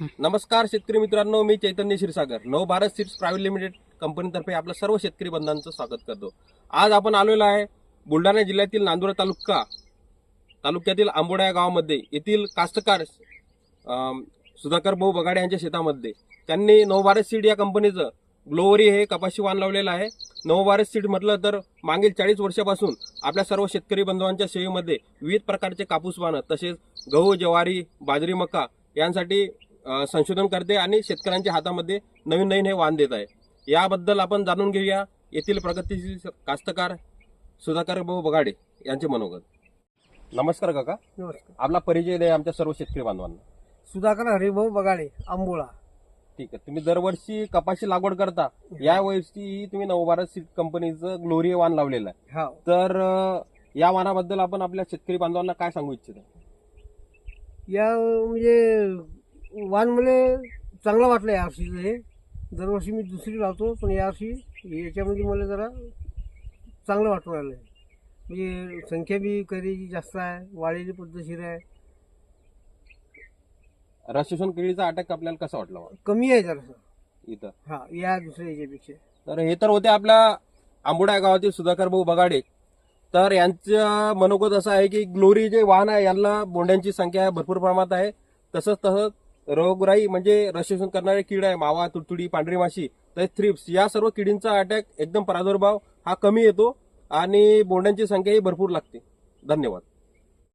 नमस्कार शेतकरी मित्रांनो मी Chaitanya Kshirsagar. Nav Bharat seeds private limited कंपनीतर्फे आपलं सर्व शेतकरी बंधांचं स्वागत करतो. आज आपण आलेलो आहे बुलढाणा जिल्ह्यातील नांदुरा तालुका तालुक्यातील आंबोडा या गावामध्ये. येथील कास्तकार सुधाकर भाऊ बगाडे यांच्या शेतामध्ये. त्यांनी नवभारत सीड या कंपनीचं ग्लोवरी हे कपाशी वाण लावलेलं आहे. नवभारत सीड म्हटलं तर मागील चाळीस वर्षापासून आपल्या सर्व शेतकरी बंधवांच्या सेवेमध्ये विविध प्रकारचे कापूस वाहनं तसेच गहू ज्वारी बाजरी मका यांसाठी संशोधन करते आणि शेतकऱ्यांच्या हातामध्ये नवीन नवीन हे वाण देत आहे. याबद्दल आपण जाणून घेऊया. येथील प्रगतीशील कास्तकार सुधाकर भाऊ बगाडे यांचे मनोगत. नमस्कार काका. नमस्कार. आपला परिचय द्या आमच्या सर्व शेतकरी बांधवांना. सुधाकर हरिभाऊ बगाडे आंबोळा. ठीक आहे. तुम्ही दरवर्षी कपाशी लागवड करता. या वर्षी तुम्ही नवभारत सीड कंपनीचं ग्लोरी वाण लावलेलं आहे. हा. तर या वाणाबद्दल आपण आपल्या शेतकरी बांधवांना काय सांगू इच्छिता? या म्हणजे वाण मला चांगला वाटलं यावर्षीचं हे दरवर्षी मी दुसरी लावतो पण यावर्षी याच्यामध्ये मला जरा चांगलं वाटून राहिलं आहे म्हणजे संख्या बी कैरीची जास्त आहे वाढीची पद्धतशीर आहे. रसेशन किडीचा अटॅक आपल्याला कसा वाटला बा कमी आहे जरासं इथं? हा या दुसऱ्या याच्यापेक्षा. तर हे तर होते आपल्या आंबोडा या गावातील सुधाकर भाऊ बगाडे. तर यांचं मनोगत असं आहे की ग्लोरी जे वाहन आहे यांना बोंड्यांची संख्या भरपूर प्रमाणात आहे. तसंच तसंच रोगराई म्हणजे रसेशन करणारे कीड आहे मावा तुडतुडी पांढरी माशी तर थ्रिप्स या सर्व किडींचा अटॅक एकदम प्रादुर्भाव हा कमी येतो आणि बोंड्यांची संख्याही भरपूर लागते. धन्यवाद.